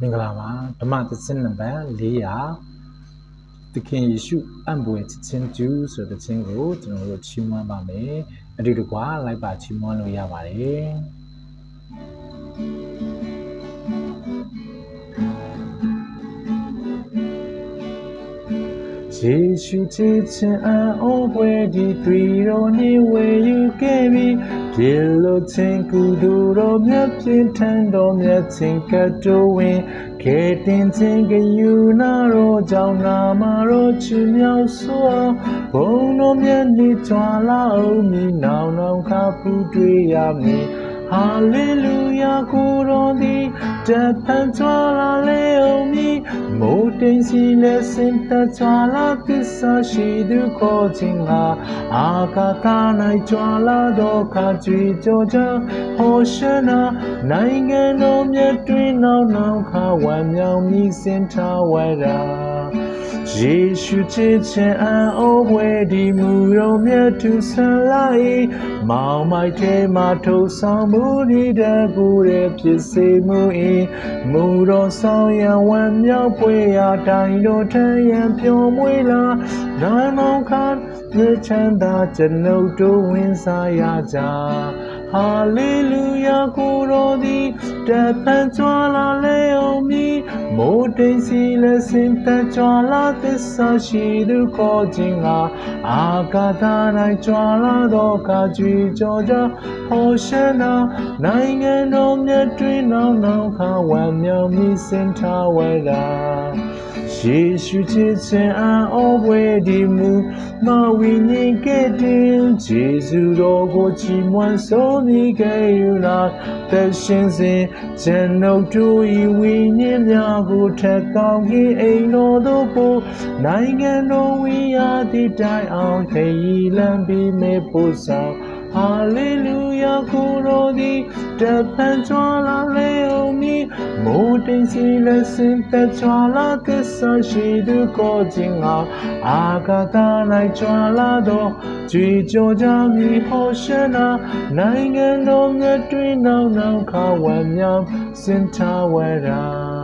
မင်္ဂလာပါဓမ္မသစ်စင်နံပါတ်400သခင်ယေရှုအံ့ဘွယ်ချစ်ချင်းကျူးဆိုတဲ့ချင်းကိုကျွန်တော်တို့ချီးမွမ်းပါမယ်အတူတကွာလိုက်ပါချီးမွမ်းလို့ရပါတယ် ယေရှုချစ်ချင်းအံ့ဩဖွယ်ဒီတွေ့တော်နေဝေယူခဲ့ပြီးပြေလို့ချင်းကုသိုလ်တော်မြတ်ပြင်းထန်တော်မြတ်ချင်းကတော်ဝင်ခေတင်ချင်းကယူနာတော်ကြောင့်နာမတော်ချီမြောက်စွာဘုံတော်မြတ်နေကြွလာအောင်မိနောင်နောင်ခါပူတွေ့ရမည်ဟာလေလုယာကိုတော်သည် တပန်ကြွလာလေအောင်မည်မိုးတိမ်စီလက်စင်တကြွလာသစ္စာရှိသူခေါ်ခြင်းငါအာကာသ၌ကြွလာသောခါကြွေကြောကြဟောရှနာနိုင်ငံတော်မြတ်တွင်နောက်နောက်ခါဝမ်းမြောက်မြည်စင်ထားဝရ ယေရှုချစ်ခြင်းအံ့ဩဖွယ်ဒီမူတော်မြတ်သူဆန်လိုက်မောင်မိုက်ထဲမှာထုတ်ဆောင်မှုဒီတကူရဲ့ဖြစ်စေမှု၏မူတော်ဆောင်ရန်ဝမ်းမြောက်ပွေရာတိုင်းတော်ထရန်ပျော်မွေးလာနိုင်မောင်ခါပြချမ်းသာကျွန်ုပ်တို့ဝင်စားရကြဟာလေလုယာကိုတော်သည်တပန်ကြွလာလေအောင် မည်မိုးတိမ်စီလက်စင်သက်ကြွလာသစ္စာရှိသူခေါ်ခြင်းကအာကာသ၌ကြွလာသောကကြွေကြောကြဟောရှနာနိုင်ငံတော်မြတ်တွင်နောက်နောက်ခါဝမ်းမြောက်မိစင်ထားဝရာ ယေရှုချစ်ခြင်းအံ့ဩဖွယ်ဒီမူမဝိညာဉ်ကဲ့တင်ဂျေဇုတော်ကိုချီးမွမ်းဆုံးမိခဲ့ယူလာသက်ရှင်စဉ်ကျွန်ုပ်တို့ဤဝိညာဉ်များကိုထက်ကောင်းကြီးအိမ်တော်သို့ပို့နိုင်ငံတော်ဝိရာတိတိုင်အောင်ခရီးလမ်းပြီးမေဖို့ဆောင်ဟာလေလုယာကိုတော်သည်တပန်ကြွလာလေအောင်မည် မိုးတိမ်စီလက်စင်သက်ကြွလာသစ္စာရှိသူကိုခြင်းငါအာဂါသ၌ကြွလာသောကြွေကြောကြမည်ဟောရှနာနိုင်ငံတော်မြတ်တွင်နောက်နောက်ခါဝမ်းမြောက်စင်ထားဝရာ